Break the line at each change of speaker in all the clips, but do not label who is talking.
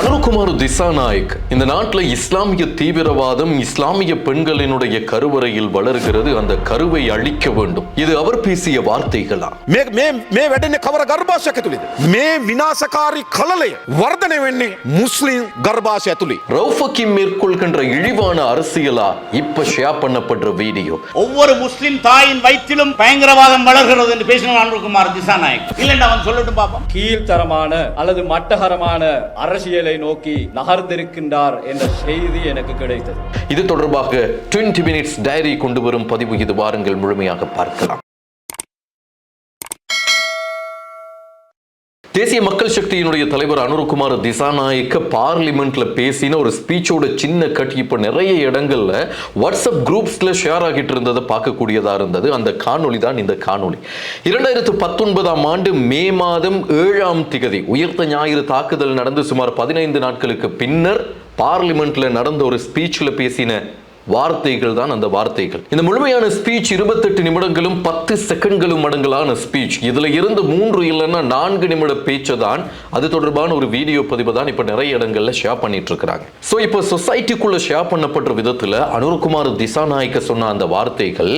அனுகுமார் திசாநாயக் இந்த நாட்டில் இஸ்லாமிய தீவிரவாதம் இஸ்லாமிய பெண்களினுடைய கருவறையில் வளர்கிறது. அந்த கருவை அழிக்க வேண்டும். இது அவர் பேசிய வார்த்தைகளா
மே வெடனே கவர கர்ப்பாசய துளிது மே விநாசகாரி கலலை வர்தனை வெண்ணி முஸ்லிம் கர்ப்பாசய துளி
ரவுஃபக்கி மேற்கொள்கின்ற இழிவான அரசியலா இப்ப ஷேர் பண்ணப்படுற வீடியோ.
ஒவ்வொரு முஸ்லிம் தாயின் வயிற்றிலும் பயங்கரவாதம் வளர்கிறது என்று பேசினார் அனுகுமார் திசாநாயக். இல்லைன்னு அவன் சொல்லட்டும் பாப்போம்.
கீழ்த்தரமான அல்லது மட்டகரமான அரசியல் நோக்கி நகர்ந்திருக்கின்றார் என்ற செய்தி எனக்கு கிடைத்தது.
இது தொடர்பாக 20 மினிட்ஸ் டைரி கொண்டு வரும் பதிவு இது வாருங்கள் முழுமையாக பார்க்கலாம். தேசிய மக்கள் சக்தியினுடைய தலைவர் அனுருகுமார் திசாநாயக்க பார்லிமெண்ட்ல பேசின ஒரு ஸ்பீச்சோட சின்ன கட் இப்போ நிறைய இடங்கள்ல வாட்ஸ்அப் குரூப்ஸ்ல ஷேர் ஆகிட்டு இருந்ததை பார்க்கக்கூடியதா இருந்தது. அந்த காணொலி தான் இந்த காணொலி இரண்டாயிரத்து பத்தொன்பதாம் ஆண்டு மே மாதம் ஏழாம் திகதி உயர்த்த ஞாயிறு தாக்குதல் நடந்து சுமார் பதினைந்து நாட்களுக்கு பின்னர் பார்லிமெண்ட்ல நடந்த ஒரு ஸ்பீச்ல பேசின வார்த்தைகள் தான் அந்த வார்த்தைகள். இந்த முழுமையான ஸ்பீச் இருபத்தெட்டு நிமிடங்களும் பத்து செகண்ட்களும் மடங்களான ஸ்பீச் இதுல இருந்து மூன்று இல்லைன்னா நான்கு நிமிட பேச்சு தான். அது தொடர்பான ஒரு வீடியோ பதிவு தான் இப்போ நிறைய இடங்கள்ல ஷேர் பண்ணிட்டு இருக்கிறாங்க. ஸோ இப்போ சொசைட்டிக்குள்ள ஷேர் பண்ணப்பட்ட விதத்தில் அனுர்குமார் திசாநாயக்க சொன்ன அந்த வார்த்தைகள்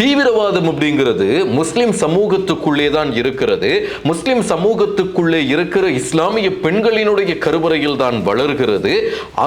தீவிரவாதம் அப்படிங்கிறது முஸ்லிம் சமூகத்துக்குள்ளே தான் இருக்கிறது. முஸ்லிம் சமூகத்துக்குள்ளே இருக்கிற இஸ்லாமிய பெண்களினுடைய கருவறையில் தான் வளர்கிறது.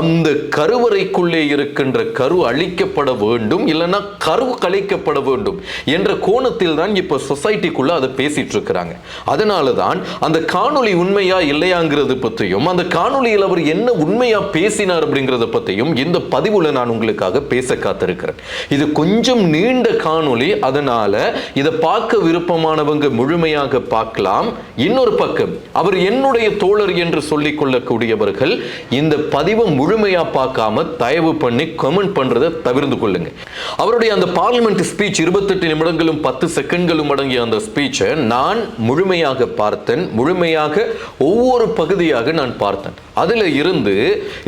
அந்த கருவறைக்குள்ளே இருக்கின்ற கரு அழிக்கப்பட வேண்டும் இல்லைன்னா கரு கழிக்கப்பட வேண்டும் என்ற கோணத்தில் தான் இப்போ சொசைட்டிக்குள்ள அதை பேசிட்டு இருக்கிறாங்க அதனால தான் அந்த காணொளி உண்மையா இல்லையாங்கிறது பற்றியும் அந்த காணொளியில் அவர் என்ன உண்மையா பேசினார் அப்படிங்கிறத பற்றியும் இந்த பதிவுல நான் உங்களுக்காக பேச காத்திருக்கிறேன். இது கொஞ்சம் நீண்ட காணொளி அதனால இதை பார்க்க விருப்பமானவங்க முழுமையாக பார்க்கலாம். இன்னொரு பக்கம் அவர் என்னுடைய தோழர் என்று சொல்லிக் கொள்ளக்கூடியவர்கள் இந்த பதிவை முழுமையா பார்க்காம தயவு பண்ணி கமெண்ட் பண்றதை தவிர்த்து கொள்ளுங்க அவருடைய அந்த பார்லிமெண்ட் ஸ்பீச் இருபத்தெட்டு நிமிடங்களும் பத்து செகண்ட்களும் அடங்கிய அந்த ஸ்பீச்சை நான் முழுமையாக பார்த்தேன். முழுமையாக ஒவ்வொரு பகுதியாக நான் பார்த்தேன். அதில் இருந்து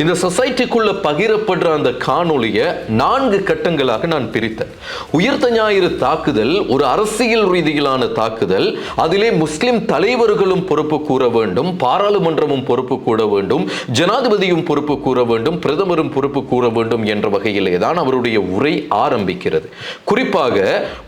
இந்த சொசைட்டிக்குள்ள பகிரப்படுற அந்த காணொளியை நான்கு கட்டங்களாக நான் பிரித்தேன். உயிர்த்த ஞாயிறு தாக்குதல் ஒரு அரசியல் ரீதியிலான தாக்குதல் அதிலே முஸ்லிம் தலைவர்களும் பொறுப்பு கூற வேண்டும் பாராளுமன்றமும் பொறுப்பு கூற வேண்டும் ஜனாதிபதியும் பொறுப்பு கூற வேண்டும் பிரதமரும் பொறுப்பு கூற வேண்டும் என்ற வகையிலே தான் தான் அவருடைய உரை ஆரம்பிக்கிறது. குறிப்பாக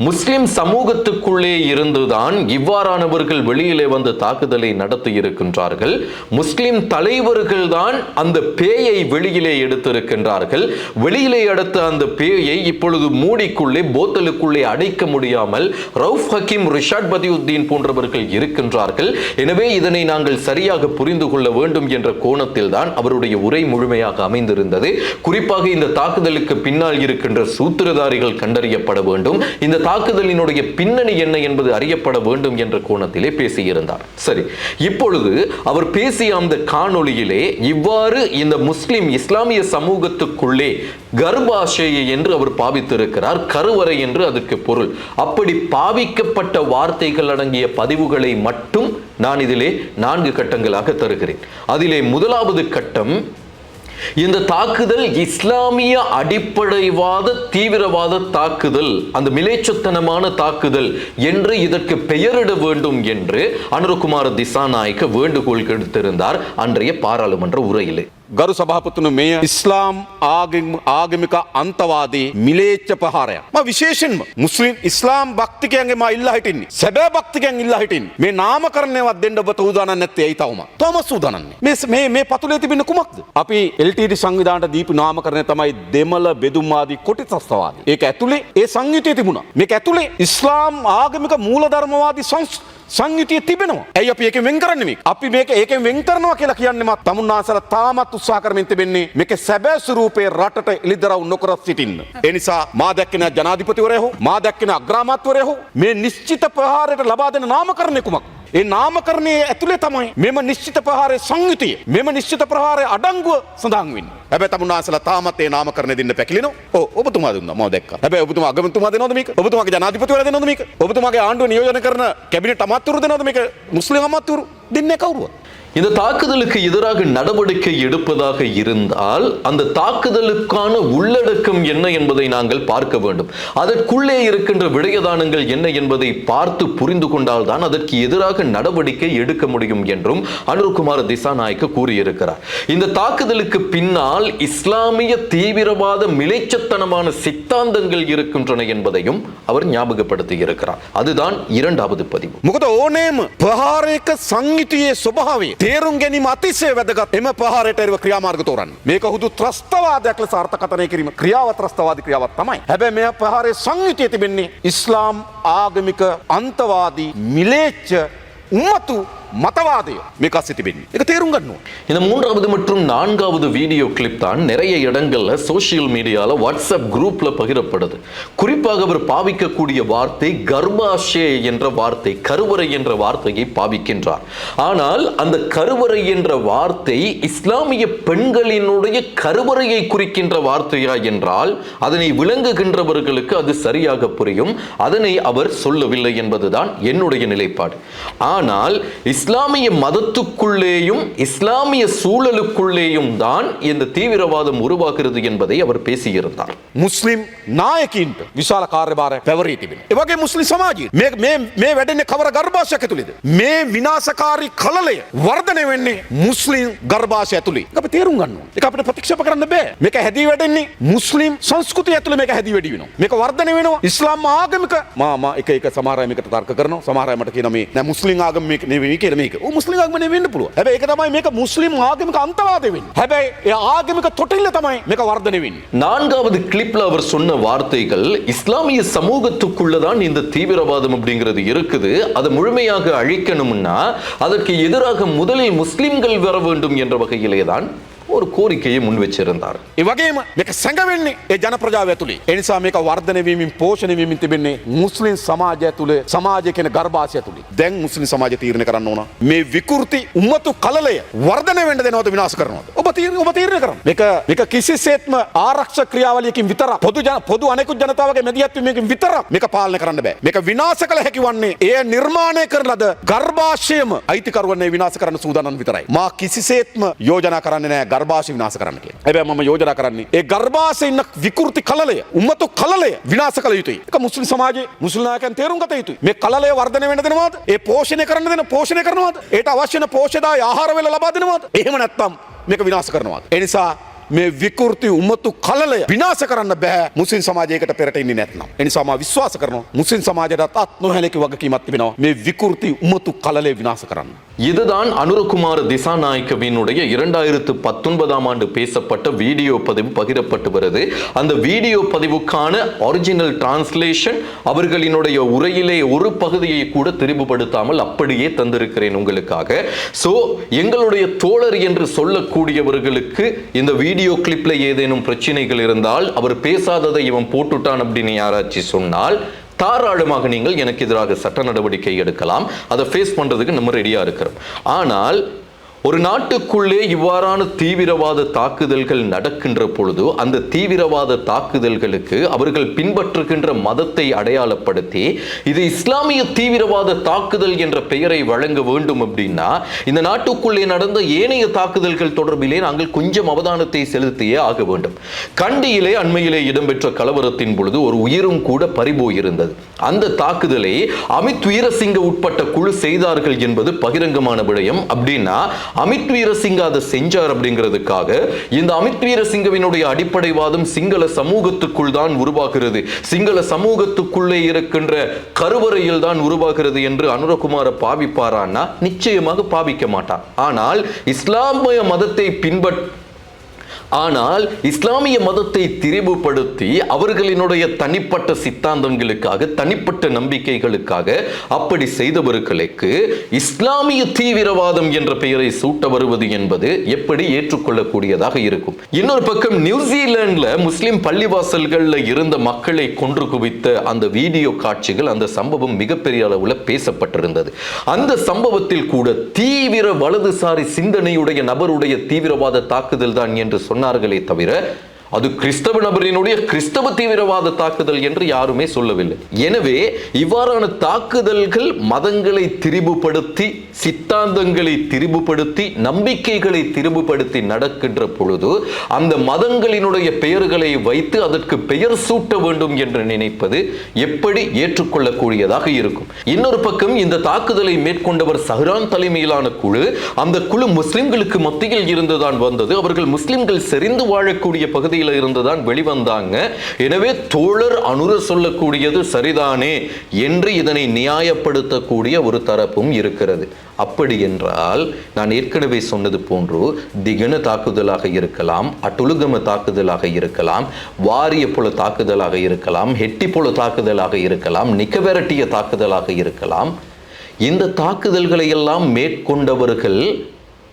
முஸ்லிம் சமூகத்துக்குள்ளே இருந்துதான் இவ்வாறானவர்கள் வெளியிலே வந்து தாக்குதலை நடத்தி இருக்கின்றார்கள் முஸ்லிம் தலைவர்கள் தான் அந்த பேயை வெளியிலே எடுத்திருக்கின்றார்கள். வெளியிலே எடுத்த அந்த பேயை இப்பொழுது மூடிக்குள்ளே போத்தலுக்குள்ளே அடைக்க முடியாமல் ரவுஃப் ஹக்கீம் ரிஷாட் பதியுத்தீன் போன்றவர்கள் இருக்கின்றார்கள். எனவே இதனை நாங்கள் சரியாக புரிந்து கொள்ள வேண்டும் என்ற கோணத்தில் தான் அவருடைய உரை முழுமையாக அமைந்திருந்தது. குறிப்பாக இந்த தாக்குதலுக்கு பின் பின்னால் இருக்கின்ற சூத்திரதாரிகள் கண்டறியப்பட வேண்டும். இந்த தாக்குதலினுடைய பின்னணி என்ன என்பது அறியப்பட வேண்டும் என்ற கோணத்திலே பேசியிருந்தார். சரி இப்பொழுது அவர் பேசிய அந்த காணொளியிலே இவ்வாறு இந்த முஸ்லிம் இஸ்லாமிய சமூகத்துக்குள்ளே கர்ப்பாஷையை என்று அவர் பாவித்திருக்கிறார். கருவறை என்று அதுக்கு பொருள். அப்படி பாவிக்கப்பட்ட வார்த்தைகள் அடங்கிய பதிவுகளை மட்டும் நான் இதிலே நான்கு கட்டங்களாக தருகிறேன். அதிலே முதலாவது கட்டம் இந்த தாக்குதல் இஸ்லாமிய அடிப்படைவாத தீவிரவாத தாக்குதல் அந்த மிலேச்சத்தனமான தாக்குதல் என்று இதற்கு பெயரிட வேண்டும் என்று அனுரகுமார் திசாநாயக்க வேண்டுகோள் கெடுத்திருந்தார் அன்றைய பாராளுமன்ற உரையிலே.
ගරු සභාපතුන මෙය ඉස්ලාම් ආගම ආගමික අන්තවාදී මිලේච්ච පහරයක් ම විශේෂෙන්ම මුස්ලිම් ඉස්ලාම් භක්තිකයන්ගේ ම ඉල්ලා හිටින්නේ. සැබෑ භක්තිකයන් ඉල්ලා හිටින් මේ නාමකරණයවත් දෙන්න ඔබ උදානන් නැත්තේ ඇයි තවම? තවම සූදානන්නේ මේ මේ පතුලේ තිබෙන කුමක්ද? අපි LTD සංවිධානට දීපු නාමකරණය තමයි දෙමළ බෙදුම්වාදී කොටි තස්තවාදී ඒක ඇතුලේ ඒ සංයුතිය තිබුණා. මේක ඇතුලේ ඉස්ලාම් ආගමික මූලධර්මවාදී සංස් සංයුතිය තිබෙනවා. ඇයි අපි ඒක වෙන් කරන්නේ මේක අපි මේක ඒකෙන් වෙන් කරනවා කියලා කියන්නේමත් තමුන්නාසල තාමත් උත්සාහ කරමින් තිබෙන්නේ මේක සැබෑ ස්වරූපයේ රටට එළිදරව් නොකර සිටින්න. ඒ නිසා මා දැක්කෙන ජනාධිපතිවරයා හෝ මා දැක්කෙන අග්‍රාමාත්‍යවරයා හෝ මේ නිශ්චිත ප්‍රහාරයට ලබා දෙන නාමකරණය කුමක් ඒ නාමකරණය ඇතුළේ තමයි මෙම නිශ්චිත ප්‍රහාරය සංයුතිය මෙම නිශ්චිත ප්‍රහාරය අඩංගුව සඳහන්වෙන් හැබ තමුණනාසල තාමත්තේ නාමකරණ දෙන්න පැකිලන. ඔබතුමා දුන්න. ම දක් හැබ ඔබතුම ගමතුම නොදමක ඔබතුමගේ ජනාධිපතිවර නොදමක ඔබතුමගේ ආණ්ඩුව නියෝජන කරන කැබිනට අමත්තුරු දෙනොදමක මුස්ලිම් අමත්තුරු දෙන්න කවරුව
இந்த தாக்குதலுக்கு எதிராக நடவடிக்கை எடுப்பதாக இருந்தால் அந்த தாக்குதலுக்கான உள்ளடக்கம் என்ன என்பதை நாங்கள் பார்க்க வேண்டும். அதற்குள்ளே இருக்கின்ற விடயதானங்கள் என்ன என்பதை பார்த்து புரிந்து கொண்டால் தான் அதற்கு எதிராக நடவடிக்கை எடுக்க முடியும் என்றும் அனுர்குமார் திசாநாயக்க கூறியிருக்கிறார். இந்த தாக்குதலுக்கு பின்னால் இஸ்லாமிய தீவிரவாத மிளைச்சத்தனமான சித்தாந்தங்கள் இருக்கின்றன என்பதையும் அவர் ஞாபகப்படுத்தி இருக்கிறார் அதுதான் இரண்டாவது பதிவு.
முகத ஓனேம் பிரகாரேக்க சங்கித்தியே சுபாவே තේරුම් ගැනීම අතිශය වැදගත්. එම ප්‍රහාරයට එරව ක්‍රියාමාර්ග තෝරන්න. මේක හුදු ත්‍රස්තවාදයක් ලෙස අර්ථකථනය කිරීම. ක්‍රියාව ත්‍රස්තවාදී ක්‍රියාවක් තමයි. හැබැයි මෙය ප්‍රහාරයේ සංයුතිය තිබෙන්නේ ඉස්ලාම් ආගමික අන්තවාදී මිලේච්ච උම්මතු මතවාදය මේක අස්සේ තිබෙන්නේ එක තේරුම් ගන්නවා
இந்த மூன்றாவது மற்றும் நான்காவது வீடியோ கிளிப் தான் நிறைய இடங்கள்ல சோஷியல் மீடியால வாட்ஸ்அப் குரூப்ல பகிரப்படுது குறிப்பாக அவர் பாவிக்கக்கூடிய வார்த்தை கர்ப்பாஷே என்ற வார்த்தை கருவறை என்ற வார்த்தையை பாவிக்கின்றார் ஆனால் அந்த கருவறை என்ற வார்த்தை இஸ்லாமிய பெண்களினுடைய கருவறையை குறிக்கின்ற வார்த்தையா என்றால் அதனை விளங்குகின்றவர்களுக்கு அது சரியாக புரியும் அதனை அவர் சொல்லவில்லை என்பதுதான் என்னுடைய நிலைப்பாடு ஆனால் இஸ்லாமிய மதத்துக்குள்ளேயும் இஸ்லாமிய சூழலுக்குள்ளேயும் தான் இந்த தீவிரவாதம் உருவாகிறது என்பதை அவர் பேசியிருந்தார்
මුස්ලිම් නායකින්ට විශාල කාර්යභාරය පැවරී තිබෙන. ඒවගේ මුස්ලිම් සමාජී මේ මේ මේ වැඩෙන්නේ කවර ගර්භාෂයක් ඇතුළේද? මේ විනාශකාරී කලලය වර්ධනය වෙන්නේ මුස්ලිම් ගර්භාෂය ඇතුළේ. ඒක අපි තේරුම් ගන්න ඕනේ. ඒක අපිට ප්‍රතික්ෂේප කරන්න බෑ. මේක හැදී වැඩෙන්නේ මුස්ලිම් සංස්කෘතිය ඇතුළේ මේක හැදී වැඩි වෙනවා. මේක වර්ධනය වෙනවා ඉස්ලාම් ආගමික මා මා එක එක සමහර අය මේකට තර්ක කරනවා. සමහර අය මට කියනවා මේ නෑ මුස්ලිම් ආගම මේක නෙවෙයි කියලා මේක. ඔව් මුස්ලිම් ආගම නෙවෙයි වෙන්න පුළුවන්. හැබැයි ඒක තමයි මේක මුස්ලිම් ආගමික අන්තවාදය වෙන්නේ. හැබැයි ඒ ආගමික තොටිල්ල තමයි මේක වර්ධනය වෙන්නේ.
நான்காவது கிளிப்ல அவர் சொன்ன வார்த்தைகள் இஸ்லாமிய சமூகத்துக்குள்ளதான் இந்த தீவிரவாதம் அப்படிங்கிறது இருக்குது அதை முழுமையாக அழிக்கணும்னா அதற்கு எதிராக முதலில் முஸ்லிம்கள் வர வேண்டும் என்ற வகையிலே தான் ஒரு கோரிக்கையை முன் வச்சிருந்தார்
ඒ වගේම මේක සැඟවෙන්නේ ඒ ජන ප්‍රජාව ඇතුළේ. ඒ නිසා මේක වර්ධනය වීමෙන් පෝෂණය වීමෙන් තිබෙන්නේ මුස්ලිම් සමාජය ඇතුළේ සමාජය කියන ගර්භාෂය ඇතුළේ. දැන් මුස්ලිම් සමාජය තීරණය කරන්න ඕන. මේ විකෘති උම්මතු කලලය වර්ධනය වෙන්න දෙනවද විනාශ කරනවද? ඔබ තීරණය ඔබ තීරණය කරන්න. මේක මේක කිසිසේත්ම ආරක්ෂක ක්‍රියාවලියකින් විතරක් පොදු ජන පොදු අනෙකුත් ජනතාවගේ මැදිහත් වීමකින් විතරක් මේක පාලනය කරන්න බෑ. මේක විනාශ කළ හැකි වන්නේ එය නිර්මාණය කරන ලද ගර්භාෂයම අයිතිකරුවන්නේ විනාශ කරන්න සූදානම් විතරයි. මා කිසිසේත්ම යෝජනා කරන්නේ නැහැ ගර්භාෂ විනාශ කරන්න කියලා. හැබැයි මම යෝජනා කරන්නේ ඒ ගර්භාෂයේ ඉන්න විකෘති කලලය, උම්මතු කලලය විනාශ කළ යුතුයි. ඒක මුස්ලිම් සමාජයේ මුස්ලිම් නායකයන් තේරුම් ගත යුතුයි. මේ කලලය වර්ධනය වෙන්න දෙනවද? ඒ පෝෂණය කරන්න දෙන පෝෂණය කරනවද? ඒට අවශ්‍ය වෙන පෝෂදාය ආහාර වේල ලබා දෙනවද? එහෙම නැත්නම් මේක විනාශ කරනවද? ඒ නිසා මේ විකෘති උම්මතු කලලය විනාශ කරන්න බෑ මුස්ලිම් සමාජයකට පෙරට ඉන්නේ නැත්නම්. ඒ නිසා මම විශ්වාස කරනවා මුස්ලිම් සමාජයටත් අත් නොහැලකි වගකීමක් තිබෙනවා මේ විකෘති උම්මතු කලලය විනාශ කරන්න.
இதுதான் அனுரகுமார் திசாநாயக்கவினுடைய இரண்டாயிரத்து பத்தொன்பதாம் ஆண்டு பேசப்பட்ட வீடியோ பதிவு பகிரப்பட்டு வருது. அந்த வீடியோ பதிவுக்கான ஒரிஜினல் டிரான்ஸ்லேஷன் அவர்களினுடைய உரையிலே ஒரு பகுதியை கூட தெரிவுபடுத்தாமல் அப்படியே தந்திருக்கிறேன் உங்களுக்காக. ஸோ எங்களுடைய தோழர் என்று சொல்லக்கூடியவர்களுக்கு இந்த வீடியோ கிளிப்பில் ஏதேனும் பிரச்சனைகள் இருந்தால் அவர் பேசாததை இவன் போட்டுட்டான் அப்படின்னு யாராச்சும் சொன்னால் தாராளமாக நீங்கள் எனக்கு எதிராக சட்ட நடவடிக்கை எடுக்கலாம். அதை ஃபேஸ் பண்ணுறதுக்கு நம்ம ரெடியாக இருக்கிறோம். ஆனால் ஒரு நாட்டுக்குள்ளே இவ்வாறான தீவிரவாத தாக்குதல்கள் நடக்கின்ற பொழுது அந்த தீவிரவாத தாக்குதல்களுக்கு அவர்கள் பின்பற்றுகின்ற மதத்தை அடையாளப்படுத்தி இது இஸ்லாமிய தீவிரவாத தாக்குதல் என்ற பெயரை வழங்க வேண்டும் அப்படின்னா இந்த நாட்டுக்குள்ளே நடந்த ஏனைய தாக்குதல்கள் தொடர்பிலே நாங்கள் கொஞ்சம் அவதானத்தை செலுத்தியே ஆக வேண்டும். கண்டியிலே அண்மையிலே இடம்பெற்ற கலவரத்தின் பொழுது ஒரு உயிரும் கூட பறிபோயிருந்தது. அந்த தாக்குதலை அமித் வீரசிங்க உட்பட்ட குழு செய்தார்கள் என்பது பகிரங்கமான விடயம். அப்படின்னா அமித் வீரசிங்க அதை செஞ்சார் அப்படிங்கிறதுக்காக இந்த அமித் வீரசிங்கவினுடைய அடிப்படைவாதம் சிங்கள சமூகத்துக்குள் தான் உருவாகிறது. சிங்கள சமூகத்துக்குள்ளே இருக்கின்ற கருவறையில் தான் உருவாகிறது என்று அனுரகுமார பாவிப்பாரான்னா நிச்சயமாக பாவிக்க மாட்டார் ஆனால் இஸ்லாமிய மதத்தை பின்பற்ற ஆனால் இஸ்லாமிய மதத்தை திரிவுபடுத்தி அவர்களினுடைய தனிப்பட்ட சித்தாந்தங்களுக்காக தனிப்பட்ட நம்பிக்கைகளுக்காக அப்படி செய்தவர்களுக்கு இஸ்லாமிய தீவிரவாதம் என்ற பெயரை சூட்ட வருவது என்பது எப்படி ஏற்றுக்கொள்ளக்கூடியதாக இருக்கும்? இன்னொரு பக்கம் நியூசிலாந்துல முஸ்லிம் பள்ளிவாசல்கள்ல இருந்த மக்களை கொன்று குவித்த அந்த வீடியோ காட்சிகள் அந்த சம்பவம் மிகப்பெரிய அளவுல பேசப்பட்டிருந்தது. அந்த சம்பவத்தில் கூட தீவிர வலதுசாரி சிந்தனையுடைய நபருடைய தீவிரவாத தாக்குதல் தான் என்று சொன்ன சொன்னார்களே தவிர அது கிறிஸ்தவ நபரினுடைய கிறிஸ்தவ தீவிரவாத தாக்குதல் என்று யாருமே சொல்லவில்லை. எனவே இவ்வாறான தாக்குதல்கள் மதங்களை திரிபுபடுத்தி சித்தாந்தங்களை திரிபுபடுத்தி நம்பிக்கைகளை திரிபுபடுத்தி நடக்கின்ற பொழுது அந்த மதங்களினுடைய பெயர்களை வைத்து அதற்கு பெயர் சூட்ட வேண்டும் என்று நினைப்பது எப்படி ஏற்றுக்கொள்ளக்கூடியதாக இருக்கும். இன்னொரு பக்கம் இந்த தாக்குதலை மேற்கொண்டவர் சஹ்ரான் தலைமையிலான குழு அந்த குழு முஸ்லிம்களுக்கு மத்தியில் இருந்துதான் வந்தது. அவர்கள் முஸ்லிம்கள் செறிந்து வாழக்கூடிய பகுதியில் இருந்துதான் வெளிவந்தாங்க. எனவே தோழர் அனுர சொல்லக்கூடியது சரிதானே என்று இதனை நியாயப்படுத்தக்கூடிய ஒரு தரப்பும் இருக்கிறது. அப்படி என்றால் நான் ஏற்கனவே சொன்னது போன்று திகன தாக்குதலாக இருக்கலாம் அட்டுலுகம தாக்குதலாக இருக்கலாம் வாரிய புல தாக்குதலாக இருக்கலாம் ஹெட்டி புல தாக்குதலாக இருக்கலாம் நிக்கவரட்டிய தாக்குதலாக இருக்கலாம். இந்த தாக்குதல்களை எல்லாம் மேற்கொண்டவர்கள்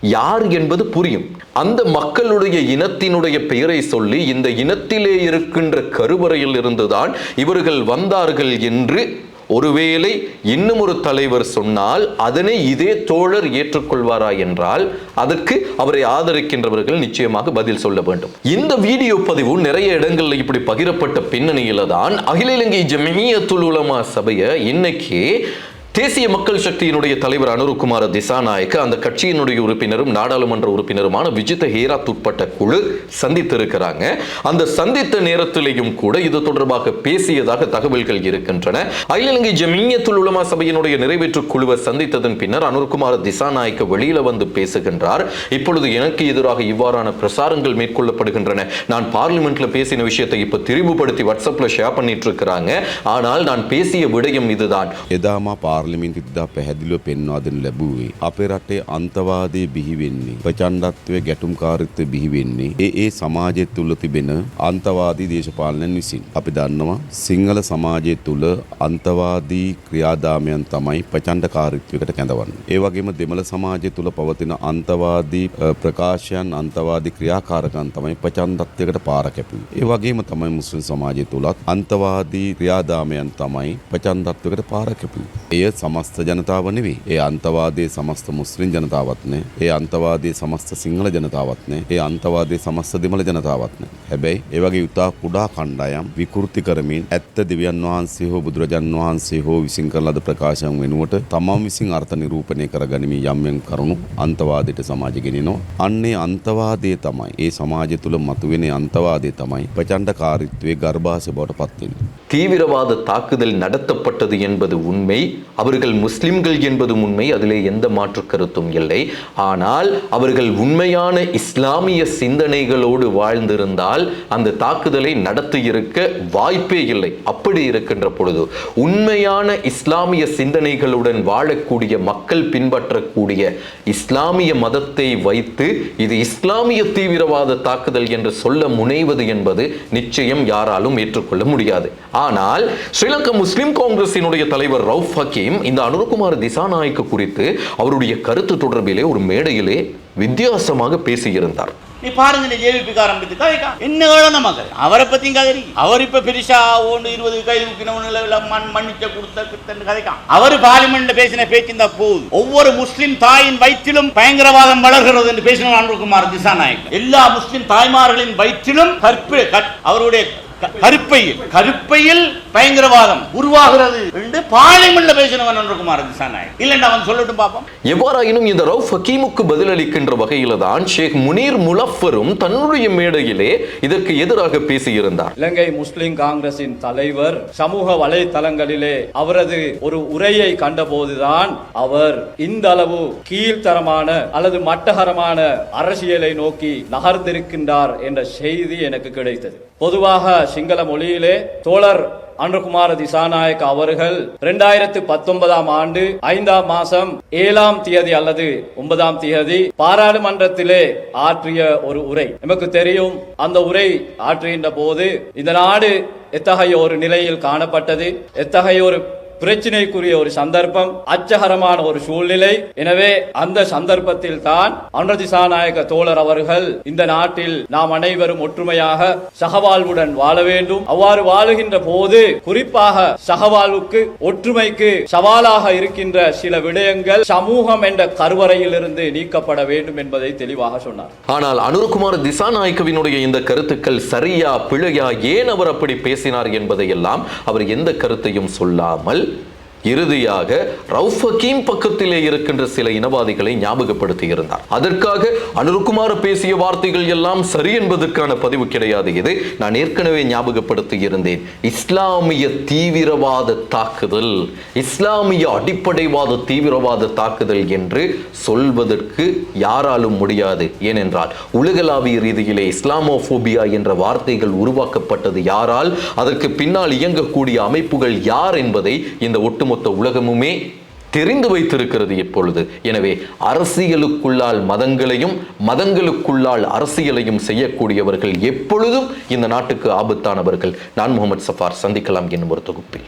யார் என்பது புரியும். அந்த மக்களுடைய இனத்தினுடைய பெயரை சொல்லி இந்த இனத்திலே இருக்கின்ற கருவறையில் இருந்துதான் இவர்கள் வந்தார்கள் என்று ஒருவேளை இன்னும் ஒரு தலைவர் சொன்னால் அதனை இதே தோழர் ஏற்றுக்கொள்வாரா என்றால் அதற்கு அவரை ஆதரிக்கின்றவர்கள் நிச்சயமாக பதில் சொல்ல வேண்டும். இந்த வீடியோ பதிவு நிறைய இடங்களில் இப்படி பகிரப்பட்ட பின்னணியில தான் அகில இலங்கை ஜமியத்துல் உலமா சபையை இன்னைக்கு தேசிய மக்கள் சக்தியினுடைய தலைவர் அனுருகுமார திசாநாயக்க அந்த கட்சியினுடைய உறுப்பினரும் நாடாளுமன்ற உறுப்பினருமான விஜித ஹேராத் உட்பட்ட குழு சந்தித்திருக்கிறாங்க. அந்த சந்தித்த நேரத்திலேயும் கூட இது தொடர்பாக பேசியதாக தகவல்கள் இருக்கின்றன. அகில இலங்கை ஜமியத்துல் உலமா சபையினுடைய நிறைவேற்று குழுவை சந்தித்ததன் பின்னர் அனுருகுமார திசாநாயக்க வெளியில வந்து பேசுகின்றார். இப்பொழுது எனக்கு எதிராக இவ்வாறான பிரசாரங்கள் மேற்கொள்ளப்படுகின்றன. நான் பார்லிமெண்ட்ல பேசின விஷயத்தை இப்ப திரிவுபடுத்தி வாட்ஸ்அப்ல ஷேர் பண்ணிட்டு இருக்கிறாங்க. ஆனால் நான் பேசிய விடயம் இதுதான்.
එදාම පාර්ලිමින්තිදා පැහැදිලිව පෙන්වා දෙනු ලැබුවේ අපේ රටේ අන්තවාදය බිහිවෙන්නේ ප්‍රචණ්ඩත්වය ගැටුම්කාරිත්වය බිහිවෙන්නේ ඒ ඒ සමාජය තුළ තිබෙන අන්තවාදී දේශපාලනයන් විසින් අපි දන්නවා සිංහල සමාජය තුළ අන්තවාදී ක්‍රියාදාමයන් තමයි ප්‍රචණ්ඩකාරිත්වයකට කැඳවන්න. ඒ වගේම දෙමළ සමාජය තුළ පවතින අන්තවාදී අ, ප්‍රකාශයන් අන්තවාදී ක්‍රියාකාරකන් තමයි ප්‍රචණ්ඩත්වයකට පාර කැපුවේ. ඒ වගේම තමයි මුස්ලිම් සමාජය තුළත් අන්තවාදී ක්‍රියාදාමයන් තමයි ප්‍රචණ්ඩත්වයකට පාර කැපුවේ. එය සමස්ත ජනතාව නෙවෙයි. ඒ අන්තවාදයේ සමස්ත මුස්ලිම් ජනතාවත් නෑ. ඒ අන්තවාදයේ සමස්ත සිංහල ජනතාවත් නෑ. ඒ අන්තවාදයේ සමස්ත දෙමළ ජනතාවත් නෑ. හැබැයි ඒ වගේ උතා කුඩා කණ්ඩායම් විකෘති කරමින් ඇත්ත දෙවියන් වහන්සේ හෝ බුදුරජාන් වහන්සේ හෝ විසින් කරන ලද ප්‍රකාශයන් වෙනුවට තමන් විසින් අර්ථ නිරූපණය කරගනිමින් යම් යම් කරුණු අන්තවාදයට සමාජෙ ගෙනිනවා. අන්නේ අන්තවාදය තමයි ඒ සමාජය තුළ මතුවෙන අන්තවාදය තමයි ප්‍රචණ්ඩකාරීත්වයේ ගර්භාෂය බවට පත් වෙන්නේ.
தீவிரவாத தாக்குதல் நடத்தப்பட்டது என்பது உண்மை அவர்கள் முஸ்லிம்கள் என்பதும் உண்மை அதிலே எந்த மாற்று கருத்தும் இல்லை. ஆனால் அவர்கள் உண்மையான இஸ்லாமிய சிந்தனைகளோடு வாழ்ந்திருந்தால் அந்த தாக்குதலை நடத்தியிருக்க வாய்ப்பே இல்லை. அப்படி இருக்கின்ற பொழுது உண்மையான இஸ்லாமிய சிந்தனைகளுடன் வாழக்கூடிய மக்கள் பின்பற்றக்கூடிய இஸ்லாமிய மதத்தை வைத்து இது இஸ்லாமிய தீவிரவாத தாக்குதல் என்று சொல்ல முனைவது என்பது நிச்சயம் யாராலும் ஏற்றுக்கொள்ள முடியாது. ஆனால் ஸ்ரீலங்கா முஸ்லிம் காங்கிரசினுடைய தலைவர் ரவுஃப் ஹக்கீம் இந்த அனுர்குமார் திசாநாயக்க குறித்து அவருடைய கருத்து தொடர்பிலே ஒரு மேடையிலே வித்தியாசமாக பேசியிருந்தார்.
நீ பாருங்க நீ ஜேவிபி ஆரம்பித்து என்ன வேணும் மக்கள் அவரை பத்தியும் கதறி. அவர் இப்ப பெருசா ஒன்று இருபது கை ஊக்கினவனுல மண் மன்னிச்ச கொடுத்த கிட்டன்னு கதைக்கான் அவர் பார்லிமெண்ட்ல பேசின பேச்சின் தான் போகுது ஒவ்வொரு முஸ்லிம் தாயின் வயிற்றிலும் பயங்கரவாதம் வளர்கிறது என்று பேசின அனுர்குமார் திசாநாயக். எல்லா முஸ்லிம் தாய்மார்களின் வயிற்றிலும் கற்பு அவருடைய கருப்பையில் கருப்பையில் பயங்கரவாதம் உருவாகிறது என்று பார்லிமெண்ட்ல பேசினவன் அனுர்குமார் திசாநாயக் இல்லைன்னா அவன் சொல்லட்டும் பாப்போம்.
எவ்வாறாயினும் இந்த ரவுஃப் ஹக்கீமுக்கு பதிலளிக்கின்ற வகையில தான் ஷேக் முனீர் முலஃபரும் தன்னுடைய மேடையிலே இதற்கு எதிராக பேசியிருந்தார்.
இலங்கை முஸ்லிம் காங்கிரசின் தலைவர் சமூக வலைத்தளங்களிலே அவரது ஒரு உரையை கண்டபோதுதான் அவர் இந்த அளவு கீழ்த்தரமான அல்லது மட்டகரமான அரசியலை நோக்கி நகர்ந்திருக்கின்றார் என்ற செய்தி எனக்கு கிடைத்தது. பொதுவாக சிங்கள மொழியிலே தோழர் அனுகுமார திசாநாயக் அவர்கள் இரண்டாயிரத்து பத்தொன்பதாம் ஆண்டு ஐந்தாம் மாசம் ஏழாம் தேதி அல்லது ஒன்பதாம் தேதி பாராளுமன்றத்திலே ஆற்றிய ஒரு உரை. நமக்கு தெரியும் அந்த உரை ஆற்றுகின்ற போது இந்த நாடு எத்தகைய ஒரு நிலையில் காணப்பட்டது எத்தகைய ஒரு பிரச்சினைக்குரிய ஒரு சந்தர்ப்பம் அச்சகரமான ஒரு சூழ்நிலை. எனவே அந்த சந்தர்ப்பத்தில் தான் அன்றதிசாநாயக தோழர் அவர்கள் இந்த நாட்டில் நாம் அனைவரும் ஒற்றுமையாக சகவாழ்வுடன் வாழ வேண்டும். அவ்வாறு வாழுகின்ற போது குறிப்பாக சகவாழ்வுக்கு ஒற்றுமைக்கு சவாலாக இருக்கின்ற சில விடயங்கள் சமூகம் என்ற கருவறையிலிருந்து நீக்கப்பட வேண்டும் என்பதை தெளிவாக சொன்னார்.
ஆனால் அனுர்குமார் திசாநாயக்கவினுடைய இந்த கருத்துக்கள் சரியா பிழையா ஏன் அவர் அப்படி பேசினார் என்பதையெல்லாம் அவர் எந்த கருத்தையும் சொல்லாமல் இறுதியாக ரவுஃப் ஹக்கீம் பக்கத்திலே இருக்கின்ற சில இனவாதிகளை ஞாபகப்படுத்தி இருந்தார் அதற்காக அனுர்குமார் பேசிய வார்த்தைகள் எல்லாம் சரி என்பதற்கான பதிவு கிடையாது இது. நான் ஏற்கனவே ஞாபகப்படுத்தி இருந்தேன் இஸ்லாமிய தீவிரவாத தாக்குதல் இஸ்லாமிய அடிப்படைவாத தீவிரவாத தாக்குதல் என்று சொல்வதற்கு யாராலும் முடியாது. ஏனென்றால் உலகளாவிய ரீதியிலே இஸ்லாமோபோபியா என்ற வார்த்தைகள் உருவாக்கப்பட்டது யாரால்? அதற்கு பின்னால் இயங்கக்கூடிய அமைப்புகள் யார் என்பதை இந்த ஒட்டு ஒட்டுமொத்த உலகமுமே தெரிந்து வைத்திருக்கிறது இப்பொழுது. எனவே அரசியலுக்குள்ளால் மதங்களையும் மதங்களுக்குள்ளால் அரசியலையும் செய்யக்கூடியவர்கள் எப்பொழுதும் இந்த நாட்டுக்கு ஆபத்தானவர்கள். நான் முகமது சஃபார் சந்திக்கலாம் என்னும் ஒரு தொகுப்பில்.